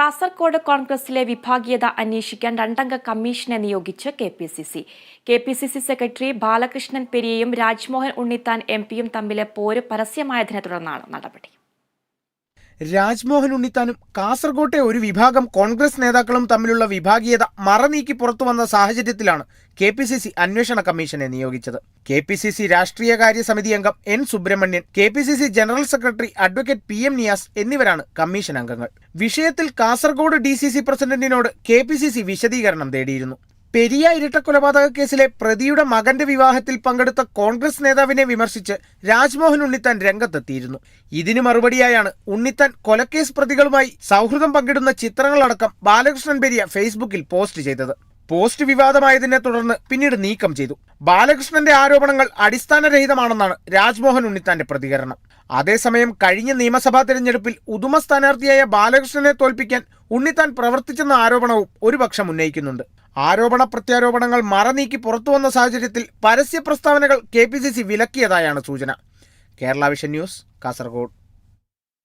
കാസർകോട് കോൺഗ്രസിലെ വിഭാഗീയത അന്വേഷിക്കാൻ രണ്ടംഗ കമ്മീഷനെ നിയോഗിച്ച് K P C C. K P C C secretary Balakrishnan പെരിയയും Rajmohan Unnithan M പിയും തമ്മിലെ പോര് പരസ്യമായതിനെ തുടർന്നാണ് നടപടി. രാജ്മോഹൻ ഉണ്ണിത്താനും കാസർകോട്ടെ ഒരു വിഭാഗം കോൺഗ്രസ് നേതാക്കളും തമ്മിലുള്ള വിഭാഗീയത മറനീക്കി പുറത്തു വന്ന സാഹചര്യത്തിലാണ് കെ പി സി സി അന്വേഷണ കമ്മീഷനെ നിയോഗിച്ചത്. കെ പി സി സി രാഷ്ട്രീയകാര്യ സമിതി അംഗം N Subramanian K P C C general secretary advocate P M Niyas എന്നിവരാണ് കമ്മീഷൻ അംഗങ്ങൾ. വിഷയത്തിൽ കാസർഗോഡ് ഡി സി സി പ്രസിഡന്റിനോട് കെ പി സി സി വിശദീകരണം തേടിയിരുന്നു. പെരിയ ഇരട്ടക്കൊലപാതക കേസിലെ പ്രതിയുടെ മകന്റെ വിവാഹത്തിൽ പങ്കെടുത്ത കോൺഗ്രസ് നേതാവിനെ വിമർശിച്ച് രാജ്മോഹൻ ഉണ്ണിത്താൻ രംഗത്തെത്തിയിരുന്നു. ഇതിന് മറുപടിയായാണ് ഉണ്ണിത്താൻ കൊലക്കേസ് പ്രതികളുമായി സൗഹൃദം പങ്കിടുന്ന ചിത്രങ്ങളടക്കം ബാലകൃഷ്ണൻ പെരിയ ഫേസ്ബുക്കിൽ പോസ്റ്റ് ചെയ്തത്. പോസ്റ്റ് വിവാദമായതിനെ തുടർന്ന് പിന്നീട് നീക്കം ചെയ്തു. ബാലകൃഷ്ണന്റെ ആരോപണങ്ങൾ അടിസ്ഥാനരഹിതമാണെന്നാണ് രാജ്മോഹൻ ഉണ്ണിത്താന്റെ പ്രതികരണം. അതേസമയം കഴിഞ്ഞ നിയമസഭാ തെരഞ്ഞെടുപ്പിൽ ഉദുമ സ്ഥാനാർത്ഥിയായ ബാലകൃഷ്ണനെ തോൽപ്പിക്കാൻ ഉണ്ണിത്താൻ പ്രവർത്തിച്ചെന്ന ആരോപണവും ഒരുപക്ഷം ഉന്നയിക്കുന്നുണ്ട്. ആരോപണ പ്രത്യാരോപണങ്ങൾ മറനീക്കി പുറത്തുവന്ന സാഹചര്യത്തിൽ പരസ്യ പ്രസ്താവനകൾ കെ പി സി സി വിലക്കിയതായാണ് സൂചന. Kerala vision news Kasaragod.